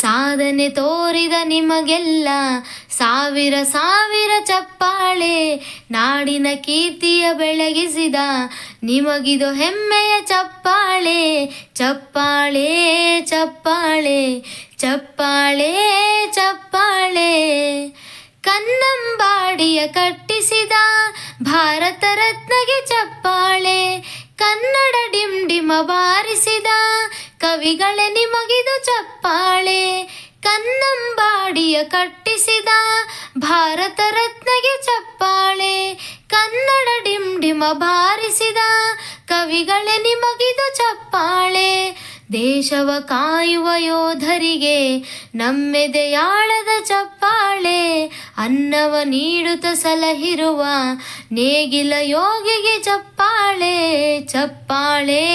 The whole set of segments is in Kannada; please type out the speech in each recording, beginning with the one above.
ಸಾಧನೆ ತೋರಿದ ನಿಮಗೆಲ್ಲ ಸಾವಿರ ಸಾವಿರ ಚಪ್ಪಾಳೆ ನಾಡಿನ ಕೀರ್ತಿಯ ಬೆಳಗಿಸಿದ ನಿಮಗಿದು ಹೆಮ್ಮೆಯ ಚಪ್ಪಾಳೆ ಚಪ್ಪಾಳೆ ಚಪ್ಪಾಳೆ ಚಪ್ಪಾಳೆ ಚಪ್ಪಾಳೆ. ಕನ್ನಂಬಾಡಿಯ ಕಟ್ಟಿಸಿದ ಭಾರತ ರತ್ನಗೆ ಚಪ್ಪಾಳೆ, ಕನ್ನಡ ಡಿಮ್ ಡಿಮ ಬಾರಿಸಿದ ಕವಿಗಳೇ ನಿಮಗಿದು ಚಪ್ಪಾಳೆ. ಕನ್ನಂಬಾಡಿಯ ಕಟ್ಟಿಸಿದ ಭಾರತ ರತ್ನಗೆ ಚಪ್ಪಾಳೆ. ಕನ್ನಡ ಡಿಂಡಿಮ ಡಿಮ ಬಾರಿಸಿದ ಕವಿಗಳೇ ನಿಮಗಿದು ಚಪ್ಪಾಳೆ. ದೇಶವ ಕಾಯುವ ಯೋಧರಿಗೆ ನಮ್ಮೆದೆಯಾಳದ ಚಪ್ಪಾಳೆ. ಅನ್ನವ ನೀಡುತ್ತ ಸಲಹಿರುವ ನೇಗಿಲ ಯೋಗಿಗೆ ಚಪ್ಪಾಳೆ. ಚಪ್ಪಾಳೆ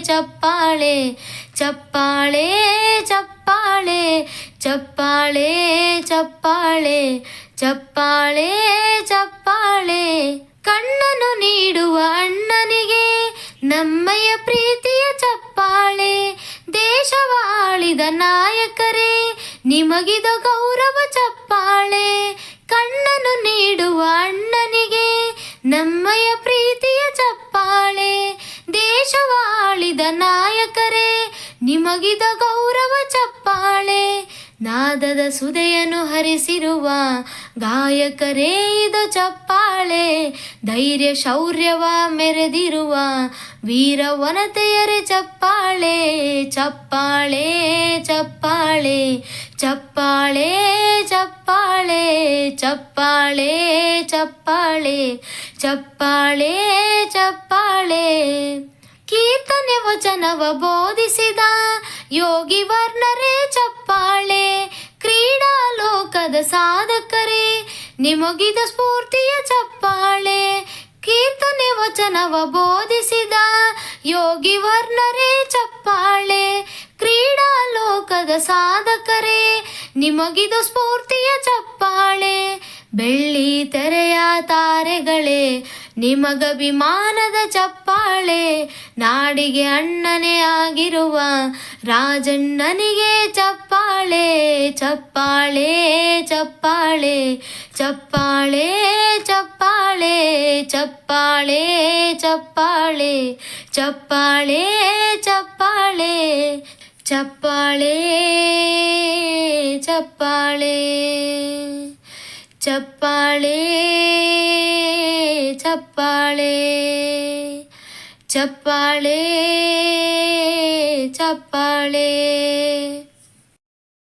ಚಪ್ಪಾಳೆ. ಚಪ್ಪಾಳೆ ಚಪ್ಪಾಳೆ ಚಪ್ಪಾಳೆ ಚಪ್ಪಾಳೆ ಚಪ್ಪಾಳೆ ಚಪ್ಪಾಳೆ. ಕಣ್ಣನು ನೀಡುವ ಅಣ್ಣನಿಗೆ ನಮ್ಮಯ ಪ್ರೀತಿಯ ಚಪ್ಪಾಳೆ. ದೇಶವಾಳಿದ ನಾಯಕರೇ, ನಿಮಗಿದ ಗೌರವ ಚಪ್ಪಾಳೆ. ಕಣ್ಣನು ನೀಡುವ ಅಣ್ಣನಿಗೆ ನಮ್ಮಯ ಪ್ರೀತಿಯ ಚಪ್ಪಾಳೆ. ದೇಶವಾಳಿದ ನಾಯಕರೇ ನಿಮಗಿದ ಗೌರವ ಚಪ್ಪಾಳೆ. ನಾದದ ಸುದೆಯನ್ನು ಹರಿಸಿರುವ ಗಾಯಕರೇ ಇದು ಚಪ್ಪಾಳೆ. ಧೈರ್ಯ ಶೌರ್ಯವ ಮೆರೆದಿರುವ ವೀರ ವನತೆಯರೇ ಚಪ್ಪಾಳೆ. ಚಪ್ಪಾಳೆ ಚಪ್ಪಾಳೆ ಚಪ್ಪಾಳೆ ಚಪ್ಪಾಳೆ ಚಪ್ಪಾಳೆ ಚಪ್ಪಾಳೆ ಚಪ್ಪಾಳೆ ಚಪ್ಪಾಳೆ. ಕೀರ್ತನೆ ವಚನವ ಬೋಧಿಸಿದ ಯೋಗಿ ವರ್ಣರೇ ಚಪ್ಪಾಳೆ ಕ್ರೀಡಾ ಲೋಕದ ಸಾಧಕರೇ, ನಿಮಗಿದ ಸ್ಫೂರ್ತಿಯ ಚಪ್ಪಾಳೆ, ಕೀರ್ತನೆ ವಚನವ ಬೋಧಿಸಿದ ಯೋಗಿ ವರ್ಣರೇ ಚಪ್ಪಾಳೆ ಕ್ರೀಡಾ ಲೋಕದ ಸಾಧಕರೇ, ನಿಮಗಿದ ಸ್ಫೂರ್ತಿಯ ಚಪ್ಪಾಳೆ, ಬೆಳ್ಳಿ ತೆರೆಯ ತಾರೆಗಳೇ ನಿಮಗಭಿಮಾನದ ಚಪ್ಪಾಳೆ ನಾಡಿಗೆ ಅಣ್ಣನೇ ಆಗಿರುವ ರಾಜಣ್ಣನಿಗೆ ಚಪ್ಪಾಳೆ ಚಪ್ಪಾಳೆ ಚಪ್ಪಾಳೆ ಚಪ್ಪಾಳೆ ಚಪ್ಪಾಳೆ ಚಪ್ಪಾಳೆ ಚಪ್ಪಾಳೆ ಚಪ್ಪಾಳೆ ಚಪ್ಪಾಳೆ ಚಪ್ಪಾಳೆ ಚಪ್ಪಾಳೆ ಚಪ್ಪಾಳೆ ചപ്പാളേ ചപ്പാളേ ചപ്പാളേ.